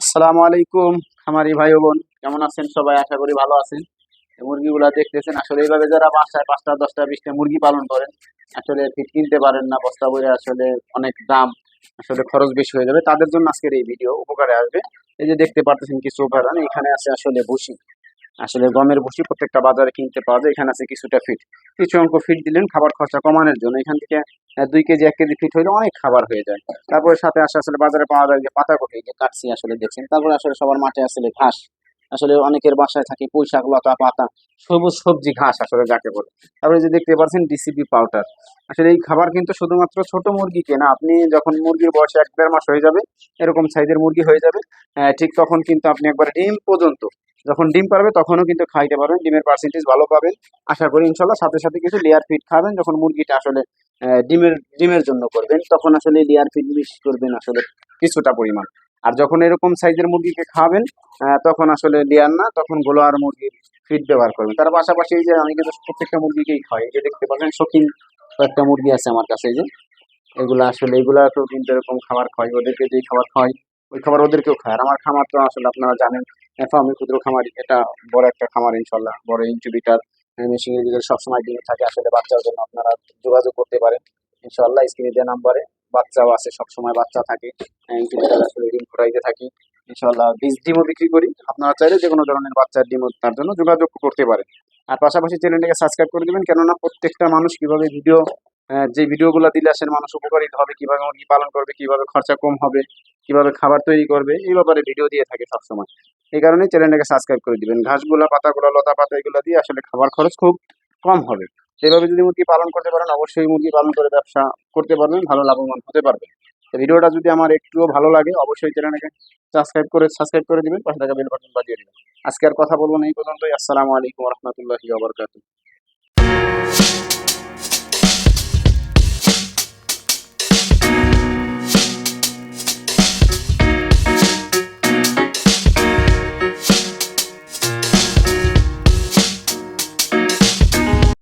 আসসালামু আলাইকুম, খামারি ভাই বোন। কেমন আছেন সবাই? আশা করি ভালো আছেন। মুরগিগুলো দেখতেছেন, আসলে এইভাবে যারা বাসায় পাঁচটা, দশটা, বিশটা মুরগি পালন করেন, আসলে ফিট কিনতে পারেন না। বস্তা বইয়ে আসলে অনেক দাম, আসলে খরচ বেশি হয়ে যাবে। তাদের জন্য আজকের এই ভিডিও উপকারে আসবে। এই যে দেখতে পারতেছেন কিছু উপাদান, এখানে আছে আসলে ভুসি। আসলে গমের ভুসি প্রত্যেকটা বাজারে কিনতে পাওয়া যায়। এখানে আছে কিছুটা ফিট কিছু অঙ্ক ফিট দিলেন, খাবার খরচা কমানোর জন্য। এখান থেকে দুই কেজি, এক কেজি ফিট হইলে অনেক খাবার হয়ে যায়। তারপরে সাথে আসে আসলে বাজারে পাওয়া যায় যে পাতাকপি যে কাটছি আসলে দেখছেন। তারপরে আসলে সবার মাঠে আসলে ঘাস। আসলে অনেকের বাসায় থাকে পুঁই শাক লতা পাতা, সবুজ সবজি, ঘাস আসলে যাকে বলে। তারপরে যে দেখতে পাচ্ছেন ডিসিপি পাউডার আসলে এই খাবার কিন্তু শুধুমাত্র ছোট মুরগিকে না, আপনি যখন মুরগির বয়স এক দেড় মাস হয়ে যাবে, এরকম সাইজের মুরগি হয়ে যাবে ঠিক তখন কিন্তু আপনি একবার ডিম পর্যন্ত, যখন ডিম পারবে তখনও কিন্তু খাইতে পারবেন, ডিমের পার্সেন্টেজ ভালো পাবেন। আশা করি ইনশাল্লাহ সাথে সাথে কিছু লেয়ার ফিট খাবেন, যখন মুরগিটা আসলে ডিমের ডিমের জন্য করবেন, তখন আসলে লেয়ার ফিট মিস করবেন আসলে কিছুটা পরিমাণ। আর যখন এরকম সাইজের মুরগিকে খাওয়াবেন তখন আসলে লেয়ার না, তখন গোলোয়ার মুরগির ফিট ব্যবহার করবেন। তার পাশাপাশি এই যে আমি কিন্তু প্রত্যেকটা মুরগিকেই খাওয়াই। এই যে দেখতে পাচ্ছেন, শৌখিন কয়েকটা মুরগি আছে আমার কাছে, এই যে। এগুলা আসলে, এগুলাকেও কিন্তু এরকম খাবার খাওয়াই, ওদেরকে যেই খাবার খাওয়াই, ওই খাবার ওদেরকেও খায় আর আমার খামার তো আসলে আপনারা জানেন এখন আমি ক্ষুদ্র খামারি, এটা বড় একটা খামার ইনশাল্লাহ। বড় ইনকিউবেটার মেশিনের ভিতরে সবসময় ডিম থাকে, আসলে বাচ্চার জন্য আপনারা যোগাযোগ করতে পারেন। ইনশাল্লাহ স্ক্রিনে দেওয়া নাম্বারে বাচ্চাও আছে, সবসময় বাচ্চা থাকে। ফুটাইতে থাকি। ইনশাল্লাহ বীজ ডিমও বিক্রি করি। আপনারা চাইলে যে কোনো ধরনের বাচ্চার ডিমও তার জন্য যোগাযোগ করতে পারেন। আর পাশাপাশি চ্যানেলটাকে সাবস্ক্রাইব করে দেবেন, কেননা প্রত্যেকটা মানুষ কীভাবে ভিডিও যে ভিডিওগুলো দিলে আসলে মানুষ উপকারিত হবে, কীভাবে মুরগি পালন করবে, কীভাবে খরচা কম হবে, কীভাবে খাবার তৈরি করবে, এই ব্যাপারে ভিডিও দিয়ে থাকে সবসময়। এই কারণে চ্যানেলটাকে সাবস্ক্রাইব করে দিবেন। ঘাসগুলা, পাতাগুলো লতা পাতা এগুলো দিয়ে আসলে খাবার খরচ খুব কম হবে। এইভাবে যদি মুরগি পালন করতে পারেন, অবশ্যই মুরগি পালন করে ব্যবসা করতে পারবেন, ভালো লাভবান হতে পারবেন। ভিডিওটা যদি আমার একটুও ভালো লাগে, অবশ্যই চ্যানেলটাকে সাবস্ক্রাইব করে সাবস্ক্রাইব করে দিবেন, পাশে থাকা বেল বাটন বাজিয়ে দিবেন। আজকে আর কথা বলব না, এই পর্যন্তই। আসসালামু আলাইকুম রহমতুল্লাহি